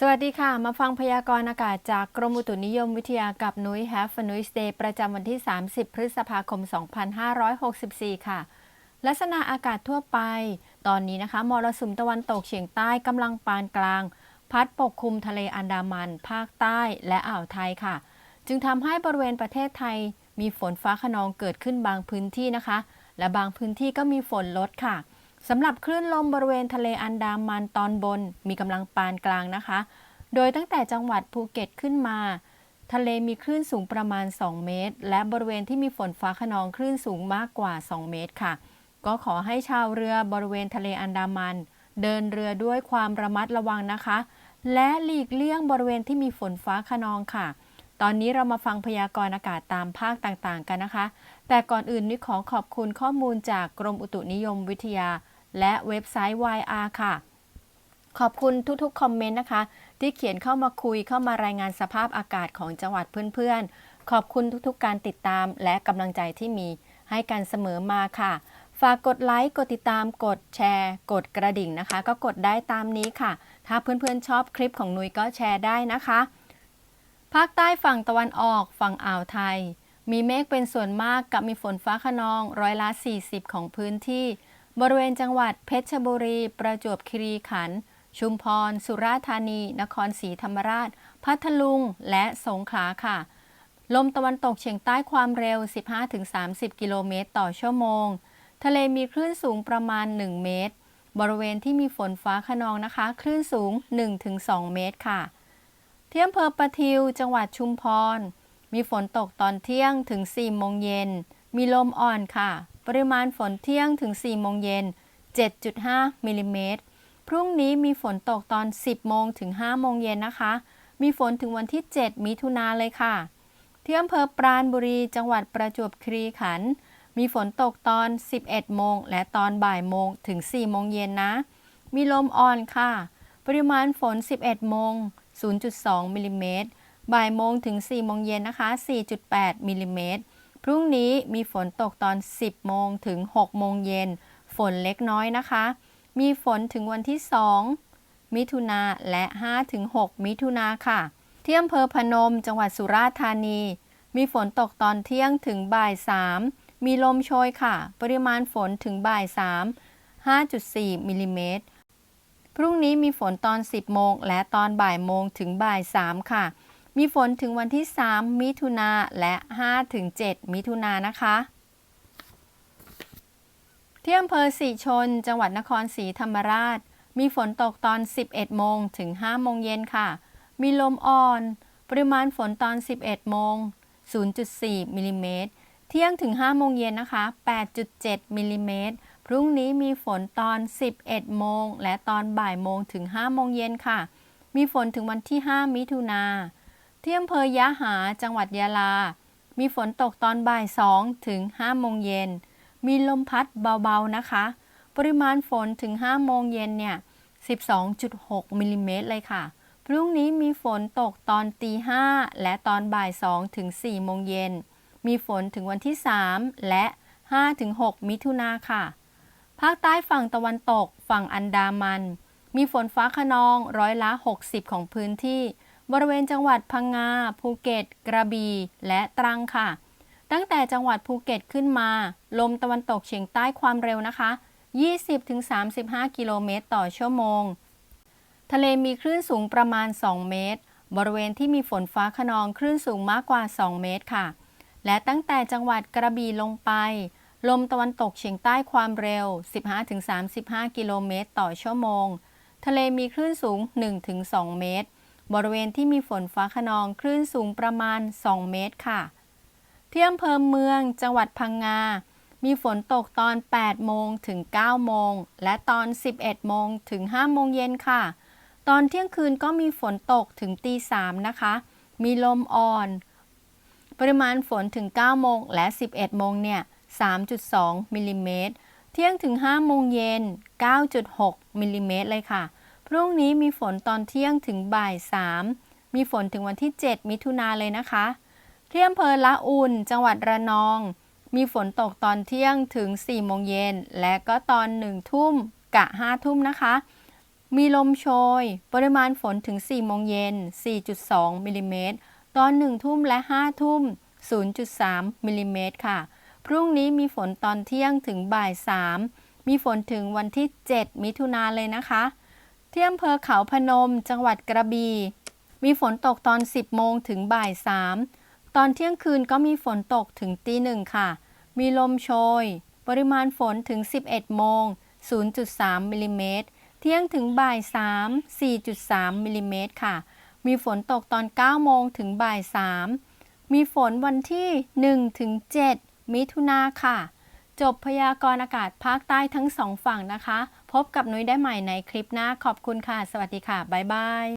สวัสดีค่ะ มาฟังพยากรณ์อากาศจากกรมอุตุนิยมวิทยากับนุ้ย Have a Nice Day ประจำวันที่ 30 พฤษภาคม 2564 ค่ะ ลักษณะอากาศทั่วไป ตอนนี้นะคะมรสุมตะวันตกเฉียงใต้กำลังปานกลาง พัดปกคลุมทะเลอันดามัน ภาคใต้และอ่าวไทยค่ะ จึงทำให้บริเวณประเทศไทย มีฝนฟ้าขนองเกิดขึ้นบางพื้นที่นะคะ และบางพื้นที่ก็มีฝนลดค่ะ สำหรับคลื่นลมบริเวณทะเลอันดามันตอนบนมีกำลังปานกลางนะคะ โดยตั้งแต่จังหวัดภูเก็ตขึ้นมา ทะเลมีคลื่นสูงประมาณ 2 เมตร และบริเวณที่มีฝนฟ้าขนองคลื่นสูงมากกว่า 2 เมตรค่ะ ก็ขอให้ชาวเรือบริเวณทะเลอันดามัน เดินเรือด้วยความระมัดระวังนะคะ และหลีกเลี่ยงบริเวณที่มีฝนฟ้าขนองค่ะ ตอนนี้เรามาฟังพยากรณ์อากาศตามภาคต่างๆกันนะคะ แต่ก่อนอื่นนิขอขอบคุณข้อมูลจากกรมอุตุนิยมวิทยา และเว็บไซต์ YR ค่ะ ขอบคุณทุกๆ คอมเมนต์นะคะ ที่เขียนเข้ามาคุยเข้ามารายงานสภาพอากาศของจังหวัดเพื่อนๆ ขอบคุณทุกๆ การติดตามและกำลังใจที่มีให้กันเสมอมาค่ะ ฝากกดไลค์ กดติดตาม กดแชร์ กดกระดิ่งนะคะ ก็กดได้ตามนี้ค่ะ ถ้าเพื่อนๆ ชอบคลิปของนุ้ยก็แชร์ได้นะคะ ภาคใต้ฝั่งตะวันออก ฝั่งอ่าวไทย มีเมฆเป็นส่วนมากกับมีฝนฟ้าขนองร้อยละ 40 ของพื้นที่ บริเวณจังหวัดเพชรบุรี ประจวบคีรีขันธ์ชุมพร สุราษฎร์ธานี นครศรีธรรมราช พัทลุง และสงขลาค่ะ ลมตะวันตกเฉียงใต้ความเร็ว 15-30 กิโลเมตรต่อชั่วโมง ทะเลมีคลื่นสูงประมาณ 1 เมตร บริเวณที่มีฝนฟ้าขนองนะคะ คลื่นสูง 1-2 เมตรค่ะ ที่อำเภอประทิว จังหวัดชุมพร มีฝนตกตอนเที่ยงถึง4โมงเย็น มีลมอ่อนค่ะ ปริมาณฝนเที่ยงถึง4โมงเย็น 7.5มิลลิเมตร พรุ่งนี้มีฝนตกตอน 10โมงถึง5โมงเย็นนะคะ มีฝนถึงวันที่ 7 มิถุนาเลยค่ะ ที่อำเภอปราณบุรี จังหวัดประจวบคีรีขันธ์ มีฝนตกตอน 11โมงและตอนบ่ายโมงถึง4โมงเย็นนะ มีลมอ่อนค่ะ ปริมาณฝน 11โมง0.2มิลลิเมตร บ่ายโมงถึง 4 โมงเย็นนะคะ 4.8 มิลลิเมตร พรุ่งนี้มีฝนตกตอน 10 โมงถึง 6 โมงเย็น ฝนเล็กน้อยนะคะ มีฝนถึงวันที่ 2 มิถุนาและ 5-6 มิถุนาค่ะ ที่อำเภอพนม จังหวัดสุราษฎร์ธานี มีฝนตกตอนเที่ยงถึงบ่าย 3 มีลมโชยค่ะ ปริมาณฝนถึงบ่าย 3 5.4 มิลลิเมตร พรุ่งนี้มีฝนตอน 10 โมงและตอนบ่ายโมงถึงบ่าย 3 ค่ะ มีฝนถึงวันที่ 3 มิถุนาและ 5-7 มิถุนานะคะที่อำเภอสีชน จังหวัดนครศรีธรรมราช มีฝนตกตอน 11 โมงถึง 5 โมงเย็นค่ะ มีลมอ่อน ปริมาณฝนตอน 11 โมง 0.4 มิลลิเมตร เที่ยงถึง 5 โมงเย็นนะคะ 8.7 มิลลิเมตร พรุ่งนี้มีฝนตอน 11 โมง และตอนบ่ายโมงถึง 5 โมงเย็นค่ะ มีฝนถึงวันที่ 5 มิถุนา ที่อำเภอยะหาจังหวัดยะลา มีฝนตกตอนบ่าย2ถึง5โมงเย็น มีลมพัดเบาๆนะคะ ปริมาณฝนถึง5โมงเย็นเนี่ย 12.6มิลลิเมตรเลยค่ะ พรุ่งนี้มีฝนตกตอนตี5และตอนบ่าย2ถึง4โมงเย็น มีฝนถึงวันที่ 3 และ5ถึง6มิถุนาค่ะ ภาคใต้ฝั่งตะวันตกฝั่งอันดามัน มีฝนฟ้าขนองร้อยละ 60 ของพื้นที่ บริเวณจังหวัดพังงา ภูเก็ต กระบี่ และตรังค่ะ ตั้งแต่จังหวัดภูเก็ตขึ้นมา ลมตะวันตกเฉียงใต้ความเร็วนะคะ 20-35 กิโลเมตรต่อชั่วโมง ทะเลมีคลื่นสูงประมาณ 2 เมตร บริเวณที่มีฝนฟ้าขนองคลื่นสูงมากกว่า 2 เมตรค่ะ และตั้งแต่จังหวัดกระบี่ลงไป ลมตะวันตกเฉียงใต้ความเร็ว 15-35 กิโลเมตรต่อชั่วโมง ทะเลมีคลื่นสูง 1-2 เมตร บริเวณที่มีฝนฟ้าขนองคลื่นสูงประมาณ 2 เมตรค่ะ ที่อำเภอเมืองจังหวัดพังงา มีฝนตกตอน 8 โมงถึง 9 โมง และตอน 11 โมงถึง 5 โมงเย็นค่ะ ตอนเที่ยงคืนก็มีฝนตกถึงตี3นะคะ มีลมอ่อน ปริมาณฝนถึง 9 โมงและ 11 โมงเนี่ย 3.2 มิลลิเมตร เที่ยงถึง 5 โมงเย็น 9.6 มิลลิเมตรเลยค่ะ พรุ่งนี้มีฝนตอนเที่ยงถึงบ่าย 3 มีฝนถึงวันที่ 7 มิถุนาเลยนะคะที่อำเภอละอุ่นจังหวัดระนอง มีฝนตกตอนเที่ยงถึง 4 โมงเย็น และก็ตอน 1 ทุ่มกะ 5 ทุ่มนะคะ มีลมโชย ปริมาณฝนถึง 4 โมงเย็น 4.2 มิลลิเมตร ตอน 1 ทุ่มและ 5 ทุ่ม 0.3 มิลลิเมตรค่ะ พรุ่งนี้มีฝนตอนเที่ยงถึงบ่าย 3 มีฝนถึงวันที่ 7 มิถุนาเลยนะคะ ที่อำเภอเขาพนม จังหวัดกระบี่มีฝนตกตอน 10 โมงถึงบ่าย 3 ตอนเที่ยงคืนก็มีฝนตกถึงตีหนึ่งค่ะ มีลมโชย ปริมาณฝนถึง 11 โมง 0.3 มิลลิเมตร เที่ยงถึงบ่าย 3 4.3 มิลลิเมตรค่ะ มีฝนตกตอน 9 โมงถึงบ่าย 3 มีฝนวันที่ 1 ถึง 7 มิถุนาค่ะ จบพยากรณ์อากาศภาคใต้ทั้งสองฝั่งนะคะ พบกับนุ้ยได้ใหม่ในคลิปหน้าขอบคุณค่ะ สวัสดีค่ะ บ๊ายบาย